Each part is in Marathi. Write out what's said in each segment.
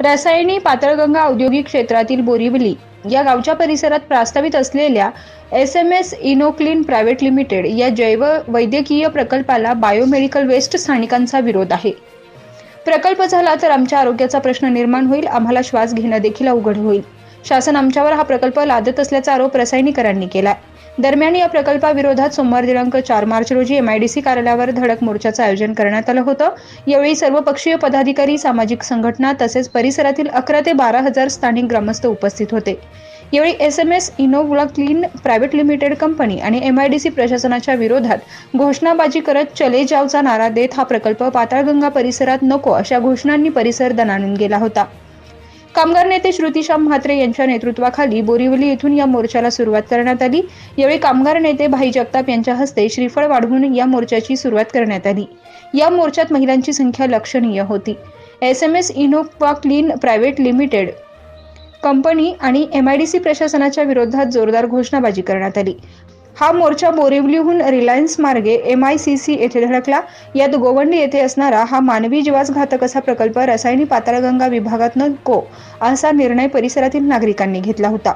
रसायनी पातळगंगा औद्योगिक क्षेत्रातील बोरिवली या गावच्या परिसरात प्रस्तावित असलेल्या S M S Innoclean private limited या जैव वैद्यकीय प्रकल्पाला बायोमेडिकल वेस्ट स्थानिकांचा विरोध आहे. प्रकल्प झाला तर आमच्या आरोग्याचा प्रश्न निर्माण होईल आम्हाला श्वास घेणं देखील अवघड होईल. शासन आमच्यावर हा प्रकल्प लादत असल्याचा आरोप रसायनीकरांनी केलाय. दरम्यान या प्रकल्पाविरोधात सोमवार दिनांक चार मार्च रोजी एमआयडीसी कार्यालयावर धडक मोर्चाचं आयोजन करण्यात आलं होतं. यावेळी सर्वपक्षीय पदाधिकारी सामाजिक संघटना तसेच परिसरातील अकरा ते बारा हजार स्थानिक ग्रामस्थ उपस्थित होते. यावेळी एस एम एस इनोव्ला क्लीन प्रायव्हेट लिमिटेड कंपनी आणि एमआयडीसी प्रशासनाच्या विरोधात घोषणाबाजी करत चले जावचा नारा देत हा प्रकल्प पाताळगंगा परिसरात नको अशा घोषणांनी परिसर दणाणून गेला होता. कामगार नेते श्रुतीश्याम म्हात्रे यांच्या नेतृत्वाखाली बोरिवली येथून या मोर्चाला सुरुवात करण्यात आली. यावेळी कामगार नेते भाई जगताप यांच्या हस्ते श्रीफळ वाढवून या मोर्चाची सुरुवात करण्यात आली. या मोर्चात महिलांची संख्या लक्षणीय होती. S M S Innova Clean private limited company आणि एमआयडीसी प्रशासनाच्या विरोधात जोरदार घोषणाबाजी करण्यात आली. हा मोर्चा बोरिवलीहून रिलायन्स मार्गे एम आय सी सी येथे धडकला. यात गोवंडी येथे असणारा हा मानवी जीवासघातक असा प्रकल्प रसायनी पाताळगंगा विभागात नको असा निर्णय परिसरातील नागरिकांनी घेतला होता.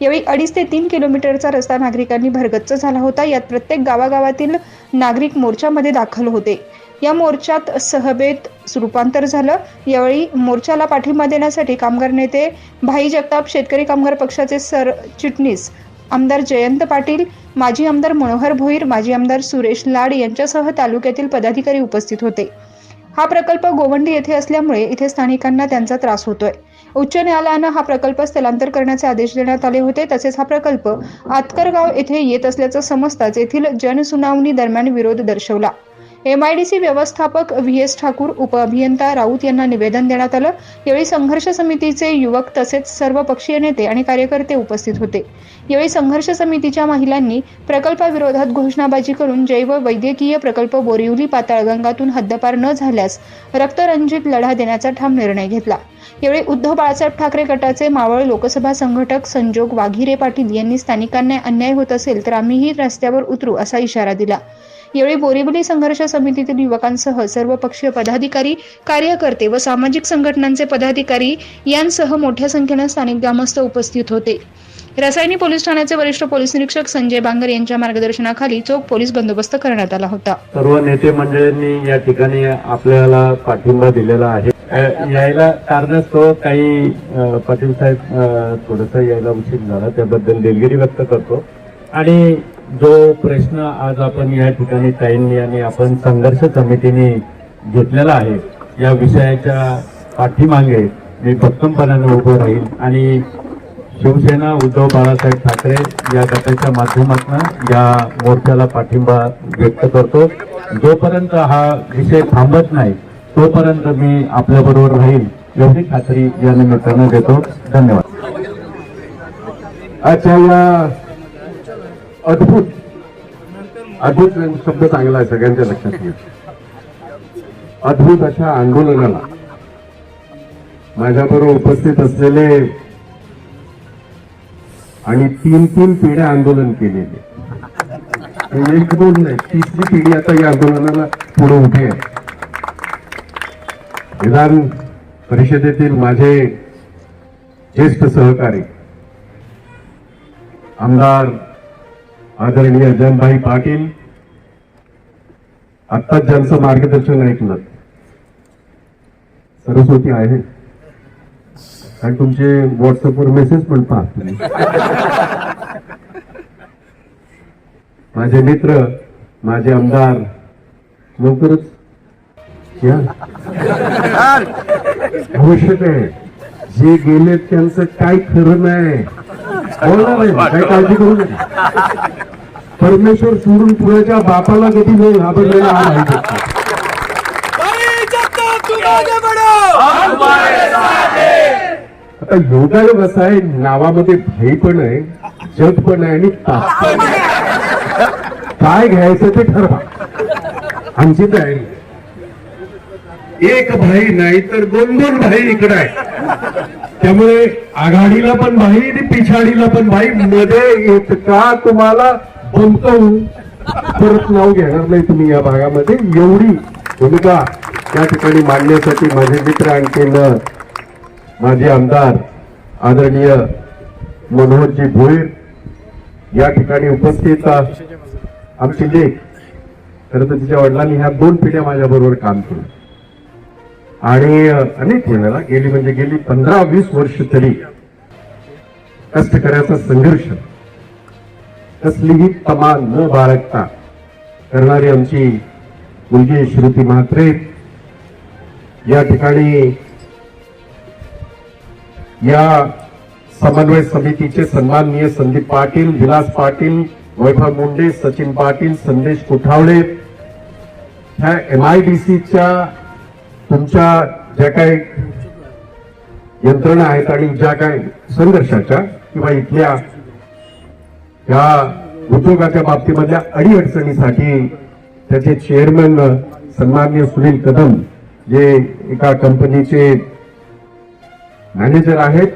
यावेळी अडीच ते तीन किलोमीटरचा रस्ता नागरिकांनी भरगच्च झाला होता. यात प्रत्येक गावागावातील नागरिक मोर्चामध्ये दाखल होते. या मोर्चात सहबेत रूपांतर झालं. यावेळी मोर्चाला पाठिंबा देण्यासाठी कामगार नेते भाई जगताप शेतकरी कामगार पक्षाचे सरचिटणीस आमदार जयंत पाटील माजी आमदार मनोहर भोईर माजी आमदार सुरेश लाड यांच्यासह तालुक्यातील पदाधिकारी उपस्थित होते. हा प्रकल्प गोवंडी येथे असल्यामुळे इथे स्थानिकांना त्यांचा त्रास होतोय. उच्च न्यायालयानं हा प्रकल्प स्थलांतर करण्याचे आदेश देण्यात आले होते. तसेच हा प्रकल्प आतकरगाव येथे येत असल्याचं समजताच येथील जनसुनावणी दरम्यान विरोध दर्शवला. एमआयडीसी व्यवस्थापक व्ही एस ठाकूर उपअभियंता राऊत यांना निवेदन देण्यात आलं. यावेळी संघर्ष समितीचे युवक तसेच सर्व पक्षीय नेते आणि कार्यकर्ते उपस्थित होते. यावेळी संघर्ष समितीच्या महिलांनी प्रकल्पाविरोधात घोषणाबाजी करून जैव वैद्यकीय प्रकल्प बोरिवली पाताळगंगातून हद्दपार न झाल्यास रक्तरंजित लढा देण्याचा ठाम निर्णय घेतला. यावेळी उद्धव बाळासाहेब ठाकरे गटाचे मावळ लोकसभा संघटक संजोग वाघिरे पाटील यांनी स्थानिकांना अन्याय होत असेल तर आम्हीही रस्त्यावर उतरू असा इशारा दिला. यावेळी बोरीवली संघर्ष समितीतील युवकांसह सर्व पक्षीय पदाधिकारी कार्यकर्ते व सामाजिक संघटनांचे पदाधिकारी यांसह मोठ्या संख्येने स्थानिक ग्रामस्थ उपस्थित होते. रसायनी पोलीस ठाण्याचे वरिष्ठ पोलीस निरीक्षक संजय बांगर यांच्या मार्गदर्शनाखाली चोख पोलीस बंदोबस्त करण्यात आला होता. सर्व नेते मंडळींनी या ठिकाणी आपल्याला पाठिंबा दिलेला आहे. यायला कारणास्तव काही पाटील साहेब थोडस यायला उशीर झाला त्याबद्दल दिलगिरी व्यक्त करतो. आणि जो प्रश्न आज आपण या ठिकाणी ताईंनी आणि आपण संघर्ष समितीने घेतलेला आहे या विषयाच्या पाठीमागे मी भक्कमपणाने उभं राहील. आणि शिवसेना उद्धव बाळासाहेब ठाकरे या गटाच्या माध्यमातून या मोर्चाला पाठिंबा व्यक्त करतो. जोपर्यंत हा विषय थांबत नाही तोपर्यंत मी आपल्याबरोबर राहील एवढी खात्री या निमित्तानं देतो. धन्यवाद. अच्छा या अद्भुत. अद्भुत शब्द चांगला आहे सगळ्यांच्या लक्षात घ्या अद्भुत अशा आंदोलनाला माझ्याबरोबर उपस्थित असलेले आणि तीन तीन पिढ्या आंदोलन केलेले. एक दोन नाही तिसरी पिढी आता या आंदोलनाला पुढे उभी आहे. विधान परिषदेतील माझे ज्येष्ठ सहकारी आमदार आदरणीय जयंतभाई पाटील आत्ताच ज्यांचं मार्गदर्शन ऐकलं सरस्वती आहे. आणि तुमचे व्हॉट्सअपवर मेसेज पण पाहत. माझे मित्र माझे आमदार लवकरच या. आवश्यक आहे. जे गेले त्यांचं काय खरं नाही. बोलणार आहे. काही काळजी करू नका. परमेश्वर सोडून पुण्याच्या बापाला कधी नाही घाबरलेला हा माहिती आता योगायोग असा आहे नावामध्ये भाई पण आहे जग पण आहे आणि ताप पण आहे. काय घ्यायचं ते ठरवा. आमची तयारी. एक भाई नाही तर दोन दोन भाई इकडे आहे त्यामुळे आघाडीला पण भाई आणि पिछाडीला पण भाई मध्ये इतका तुम्हाला? बंकवून परत नाव घेणार नाही तुम्ही या भागामध्ये. एवढी भूमिका या ठिकाणी मांडण्यासाठी माझे मित्र आणखीन माझे आमदार आदरणीय मनोहरजी भोईर या ठिकाणी उपस्थित आमची लेख खरं तर तिच्या वडिलांनी ह्या दोन पिढ्या माझ्याबरोबर काम केलं. आणि अनेक वेळेला गेली म्हणजे गेली पंधरा वीस वर्ष तरी कष्ट करायचा संघर्ष. कसलीही तमा न बाळगता करणारी आमची मुलगी श्रुती म्हात्रे या ठिकाणी या समन्वय समितीचे सन्माननीय संदीप पाटील विलास पाटील वैभव मुंडे सचिन पाटील संदेश कोठावळे ह्या एम आय डी सीच्या तुमच्या ज्या काही यंत्रणा आहेत आणि ज्या काही संघर्षाच्या किंवा इथल्या या उद्योगाच्या बाबतीमधल्या अडीअडचणीसाठी त्याचे चेअरमन सन्माननीय सुनील कदम जे एका कंपनीचे मॅनेजर आहेत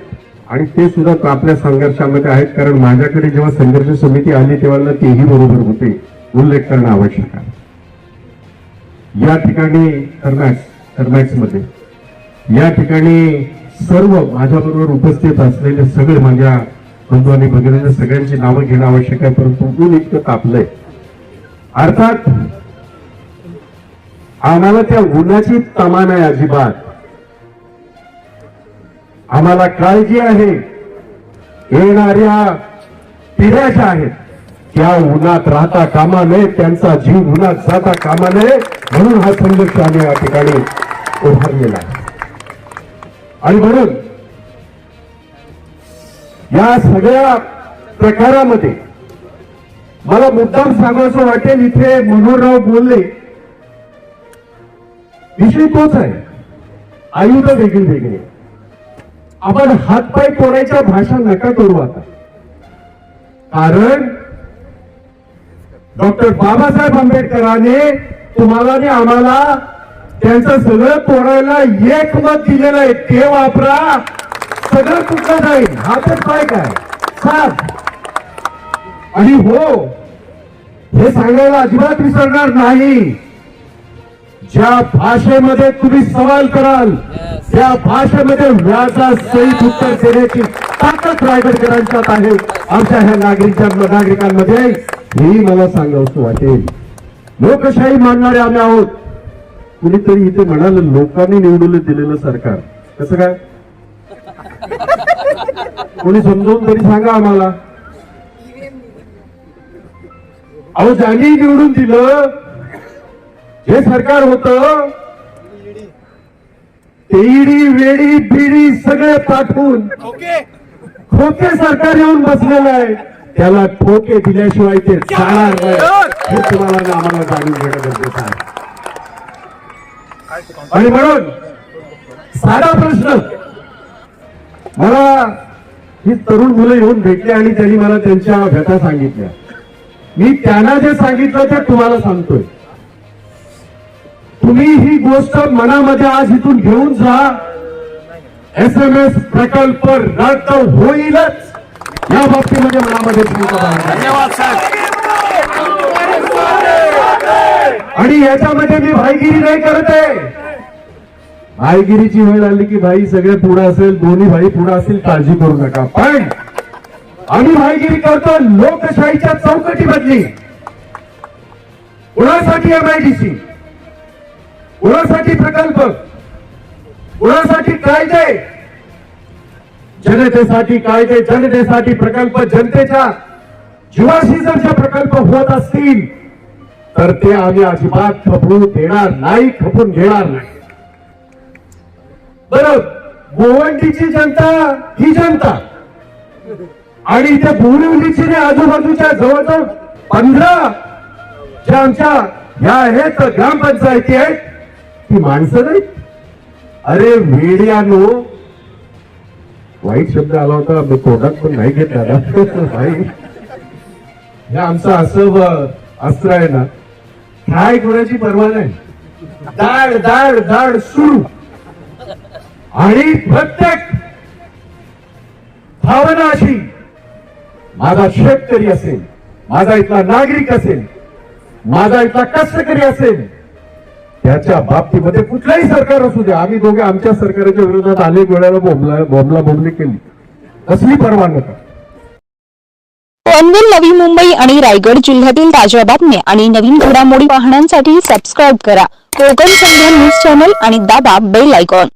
आणि ते सुद्धा आपल्या संघर्षामध्ये आहेत. कारण माझ्याकडे जेव्हा संघर्ष समिती आली तेव्हा तेही बरोबर होते. उल्लेख करणं आवश्यक आहे. या ठिकाणी थर्मॅक्स थर्मॅक्समध्ये या ठिकाणी सर्व माझ्याबरोबर उपस्थित असलेले सगळे माझ्या बंधू आणि भगिनींना सगळ्यांची नावं घेणं आवश्यक आहे परंतु ऊन इतकं तापलंय. अर्थात आम्हाला त्या उन्हाची तमा नाही अजिबात. आम्हाला काळजी आहे. येणाऱ्या पिढ्या ज्या आहेत. त्या उन्हात राहता कामा नये त्यांचा जीव उन्हात जाता कामा नये म्हणून हा संघर्ष आम्ही या ठिकाणी उभारलेला आहे. आणि म्हणून या सगळ्या प्रकारामध्ये मला मुद्दाम सांगायचं वाटेल इथे मनोहरराव बोलले. विषय तोच आहे. आयुध वेगळी वेगळी. आपण हातपाय तोडायच्या भाषा नका करू आता. कारण डॉक्टर बाबासाहेब आंबेडकरांनी तुम्हाला आणि आम्हाला त्यांचं सगळं तोडायला एक मत दिलेलं आहे. ते वापरा. सगळं तुटलं जाईल हातच पाय काय? साथ आणि हो हे सांगायला अजिबात विसरणार नाही. ज्या भाषेमध्ये तुम्ही सवाल कराल त्या भाषेमध्ये व्याजा सहित उत्तर देण्याची ताकद रायगडकरांच्यात आहे. आमच्या ह्या नागरिकांच्या नागरिकांमध्ये ही मला सांगावं वाटेल. लोकशाही मानणारे आम्ही आहोत. कुणीतरी इथे म्हणाल लोकांनी निवडून दिलेलं सरकार. कसं काय? कोणी समजावून तरी सांगा आम्हाला. अहो ज्यांनी निवडून दिलं. हे सरकार होत. तेडी वेडी बिडी सगळे पाठवून खोके. सरकार येऊन बसलेलं आहे. त्याला ठोके दिल्याशिवाय ते चालणार नाही. हे तुम्हाला आम्हाला जाणून घेणं गरजेचं आहे. आणि म्हणून साधा प्रश्न. मला ही तरुण मुलं येऊन भेटली आणि त्यांनी मला त्यांच्या व्यथा सांगितल्या. मी त्यांना जे सांगितलं ते तुम्हाला सांगतोय. तुम्ही ही गोष्ट मनामध्ये आज इथून घेऊन जा. एस एम एस प्रकल्प रद्द होईलच. या बाबतीमध्ये मनामध्ये. धन्यवाद साहेब. आणि याच्यामध्ये मी भाईगिरी नाही करत आयगिरीची वेळ आली की भाई सगळे पुढे असेल दोन्ही भाई पुढे असतील काळजी करू नका. पण आम्ही भाईगिरी करतो लोकशाहीच्या चौकटी बदली. कुणासाठी एमआयडीसी कुणासाठी प्रकल्प? कुणासाठी कायदे? जनतेसाठी कायदे जनतेसाठी प्रकल्प जनतेच्या जीवाशी जर जे प्रकल्प होत असतील तर ते आम्ही अजिबात खपवून देणार नाही खपून घेणार नाही. बरं गोवंडीची जनता ही जनता. आणि इथे बोरिवलीची आजूबाजूच्या जवळजवळ पंधरा ज्या आमच्या ह्या आहेत ग्रामपंचायती आहेत ती माणसं नाहीत. अरे वेड्यानो वाईट शब्द आला होता मी तोंडात पण नाही घेत हे आमचं असं अस्त्र आहे ना. काय कोणाची परवा नाही. दाड दाड दाड सुरू. आणि प्रत्येक भावना अशी माझा शेतकरी असेल माझा इथला नागरिक असेल माझा इथला कष्टकरी असेल त्याच्या बाबतीमध्ये कुठलंही सरकार असू द्या आम्ही दोघे आमच्या सरकारच्या विरोधात अनेक वेळेला बोंबला बोंबला बोंबली केली. कसली परवा नका. पनवेल नवी मुंबई आणि रायगड जिल्ह्यातील ताज्या बातम्या आणि नवीन घडामोडी पाहण्यासाठी सबस्क्राईब करा. कोकण संध्या न्यूज चॅनल आणि दाबा बेल आयकॉन